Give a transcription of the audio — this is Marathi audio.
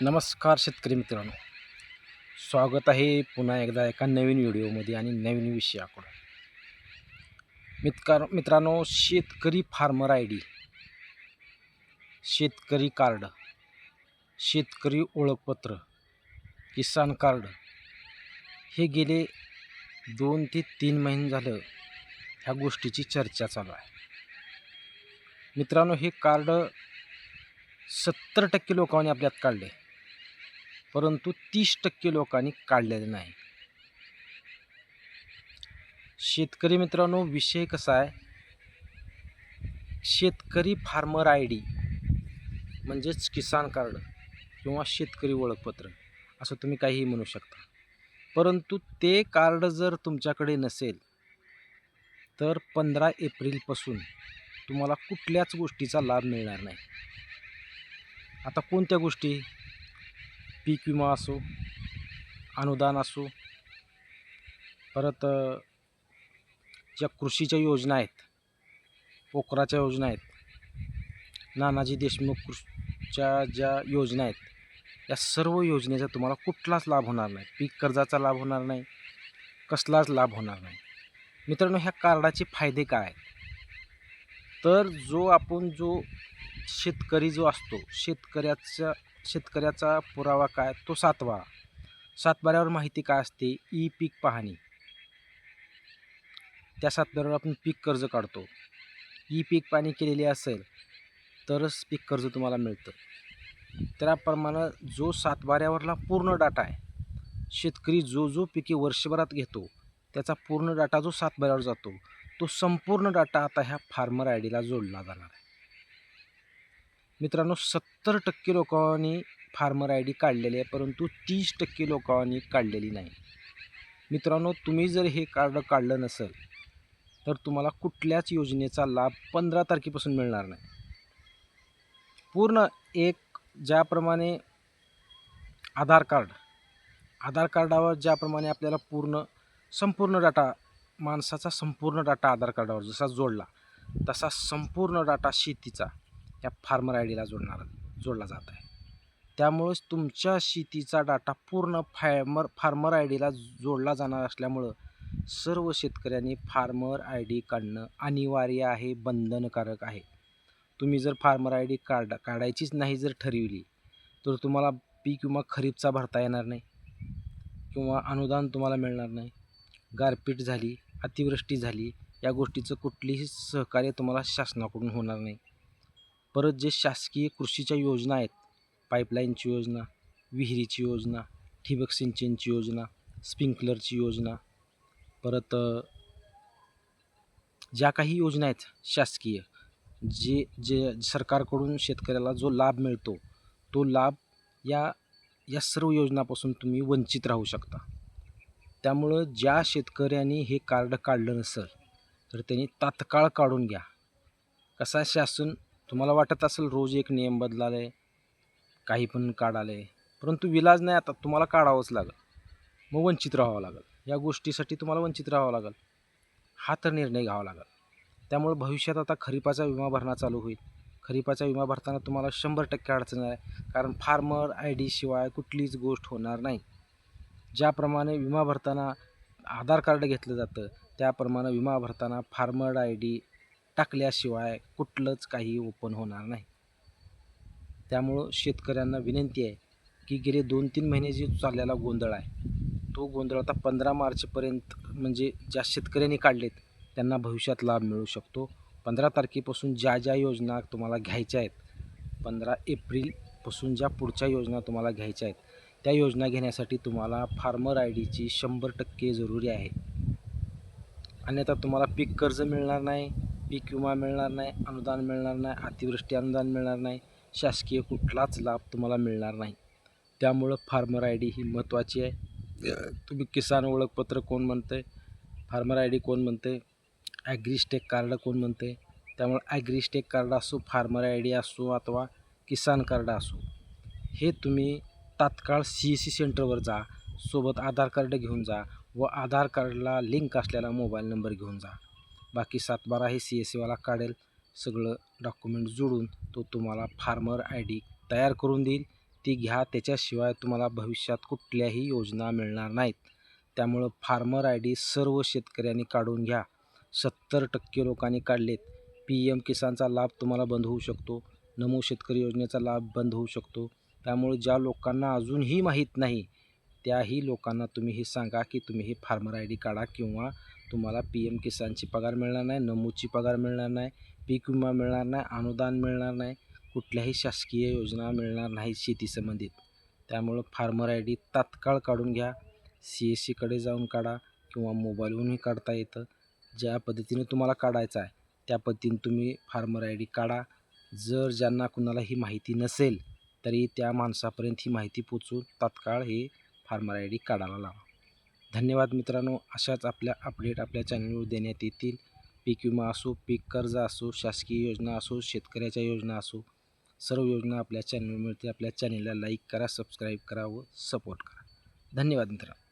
नमस्कार शेतकरी मित्रांनो. स्वागत आहे पुन्हा एकदा एका नवीन व्हिडिओमध्ये आणि नवीन विषयाकडून. मित्र मित्रांनो शेतकरी फार्मर आय डी शेतकरी कार्ड शेतकरी ओळखपत्र किसान कार्ड हे गेले दोन ते तीन महिने झालं ह्या गोष्टीची चर्चा चालू आहे. मित्रांनो हे कार्ड सत्तर टक्के लोकांनी आपल्यात काढले. परंतु तीस टक्के लोकांनी काढलेले नाही. शेतकरी मित्रांनो विषय कसा आहे? शेतकरी फार्मर आय डी म्हणजेच किसान कार्ड किंवा शेतकरी ओळखपत्र असं तुम्ही काहीही म्हणू शकता. परंतु ते कार्ड जर तुमच्याकडे नसेल तर पंधरा एप्रिलपासून तुम्हाला कुठल्याच गोष्टीचा लाभ मिळणार नाही. आता कोणत्या गोष्टी? पीक विमा असो अनुदान असो परत ज्या कृषीच्या योजना आहेत पोखराच्या योजना आहेत नानाजी देशमुख कृषीच्या ज्या योजना आहेत या सर्व योजनेचा तुम्हाला कुठलाच लाभ होणार नाही. पीक कर्जाचा लाभ होणार नाही कसलाच लाभ होणार नाही. मित्रांनो ह्या कार्डाचे फायदे काय आहेत? तर जो आपण जो शेतकरी जो असतो शेतकऱ्याचा शेतकऱ्याचा पुरावा काय? तो सातवा. सातबाऱ्यावर माहिती काय असते? ई पीक पाहणी. त्या सातबाऱ्यावर आपण पीक कर्ज काढतो. ई पीक पाहणी केलेली असेल तरच पीक कर्ज तुम्हाला मिळतं. त्याप्रमाणे जो सातबाऱ्यावरला पूर्ण डाटा आहे शेतकरी जो जो पिके वर्षभरात घेतो त्याचा पूर्ण डाटा जो सातबाऱ्यावर जातो तो संपूर्ण डाटा आता ह्या फार्मर आय डीला जोडला जाणार आहे. मित्रांनो सत्तर टक्के लोकांनी फार्मर आय डी काढलेली आहे परंतु तीस टक्के लोकांनी काढलेली नाही. मित्रांनो तुम्ही जर हे कार्ड काढलं नसेल तर तुम्हाला कुठल्याच योजनेचा लाभ पंधरा तारखेपासून मिळणार नाही. पूर्ण एक ज्याप्रमाणे आधार कार्ड आधार कार्डावर ज्याप्रमाणे आपल्याला पूर्ण संपूर्ण डाटा माणसाचा संपूर्ण डाटा आधार कार्डावर जसा जोडला तसा संपूर्ण डाटा शेतीचा. या फार्मर आय डीला जोडणार जोडला जात आहे. त्यामुळेच तुमच्या शेतीचा डाटा पूर्ण फार्मर फार्मर आय डीला जोडला जाणार असल्यामुळं सर्व शेतकऱ्यांनी फार्मर आय डी काढणं अनिवार्य आहे बंधनकारक आहे. तुम्ही जर फार्मर आय डी काढ काढायचीच नाही जर ठरविली तर तुम्हाला पीक विमा खरीपचा भरता येणार नाही किंवा अनुदान तुम्हाला मिळणार नाही. गारपीट झाली अतिवृष्टी झाली या गोष्टीचं कुठलीही सहकार्य तुम्हाला शासनाकडून होणार नाही. परत जे शासकीय कृषीच्या योजना आहेत पाईपलाईनची योजना विहिरीची योजना ठिबक सिंचनची योजना स्प्रिंकलरची योजना परत ज्या काही योजना आहेत शासकीय जे जे सरकारकडून शेतकऱ्याला जो लाभ मिळतो तो लाभ या या सर्व योजनापासून तुम्ही वंचित राहू शकता. त्यामुळं ज्या शेतकऱ्यांनी हे कार्ड काढलं नसेल तर त्यांनी तात्काळ काढून घ्या. कसा शासन तुम्हाला वाटत असेल रोज एक नियम बदलाले काही पण काढाले परंतु विलाज नाही आता. तुम्हाला काढावंच लागेल. मग वंचित राहावं लागेल. या गोष्टीसाठी तुम्हाला वंचित राहावं लागेल. हा तर निर्णय घ्यावा लागेल. त्यामुळे भविष्यात आता खरीपाचा विमा भरणा चालू होईल. खरीपाचा विमा भरताना तुम्हाला शंभर टक्के अडचण आहे. कारण फार्मर आय डी शिवाय कुठलीच गोष्ट होणार नाही. ज्याप्रमाणे विमा भरताना आधार कार्ड घेतलं जातं त्याप्रमाणे विमा भरताना फार्मर आय डी टाकल्याशिवाय कुठलंच काही ओपन होणार नाही. त्यामुळं शेतकऱ्यांना विनंती आहे की गेले दोन तीन महिने जे चाललेला गोंधळ आहे तो गोंधळ आता पंधरा मार्चपर्यंत म्हणजे ज्या शेतकऱ्यांनी काढलेत त्यांना भविष्यात लाभ मिळू शकतो. पंधरा तारखेपासून ज्या ज्या योजना तुम्हाला घ्यायच्या आहेत पंधरा एप्रिलपासून ज्या पुढच्या योजना तुम्हाला घ्यायच्या आहेत त्या योजना घेण्यासाठी तुम्हाला फार्मर आय डीची शंभर टक्के जरुरी आहे. अन्यथा तुम्हाला पीक कर्ज मिळणार नाही पीक विमा मिळणार नाही अनुदान मिळणार नाही अतिवृष्टी अनुदान मिळणार नाही शासकीय कुठलाच लाभ तुम्हाला मिळणार नाही. त्यामुळं फार्मर आय डी ही महत्त्वाची आहे. तुम्ही किसान ओळखपत्र कोण म्हणते फार्मर आय डी कोण म्हणते ॲग्रिस्टेक कार्ड कोण म्हणते त्यामुळे ॲग्रिस्टेक कार्ड असो फार्मर आय डी असो अथवा किसान कार्ड असो हे तुम्ही तात्काळ सी सी सेंटरवर जा सोबत आधार कार्ड घेऊन जा व आधार कार्डला लिंक असलेला मोबाईल नंबर घेऊन जा. बाकी सातबारा हे सी एस सीवाला काढेल. सगळं डॉक्युमेंट जोडून तो तुम्हाला फार्मर आय डी तयार करून देईल. ती घ्या त्याच्याशिवाय तुम्हाला भविष्यात कुठल्याही योजना मिळणार नाहीत. त्यामुळं फार्मर आय डी सर्व शेतकऱ्यांनी काढून घ्या. सत्तर टक्के लोकांनी काढलेत. पी एम किसानचा लाभ तुम्हाला बंद होऊ शकतो. नमो शेतकरी योजनेचा लाभ बंद होऊ शकतो. त्यामुळे ज्या लोकांना अजूनही माहीत नाही त्याही लोकांना तुम्ही हे सांगा की तुम्ही हे फार्मर आय डी काढा किंवा तुम्हाला पी एम किसानची पगार मिळणार नाही नमूची पगार मिळणार नाही पीक विमा मिळणार नाही अनुदान मिळणार नाही कुठल्याही शासकीय योजना मिळणार नाही शेती संबंधित. त्यामुळं फार्मर आय डी तात्काळ काढून घ्या सी एस सीकडे जाऊन काढा किंवा मोबाईलवरूनही काढता येतं. ज्या पद्धतीने तुम्हाला काढायचं आहे त्या पद्धतीने तुम्ही फार्मर आय डी काढा. जर ज्यांना कुणाला ही माहिती नसेल तरी त्या माणसापर्यंत ही माहिती पोचवून तात्काळ हे फार्मर आय डी काढायला लावा. धन्यवाद मित्रांनो. अशाच आपल्या अपडेट आपल्या चॅनलवर देण्यात येतील. पीक विमा असो पीक कर्ज असो शासकीय योजना असो शेतकऱ्याच्या योजना असो सर्व योजना आपल्या चॅनलवर मिळते आपल्या चॅनलला लाईक करा सबस्क्राईब करा व सपोर्ट करा. धन्यवाद मित्रांनो.